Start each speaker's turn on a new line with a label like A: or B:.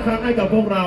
A: นะครั้งให้กับพวกเรา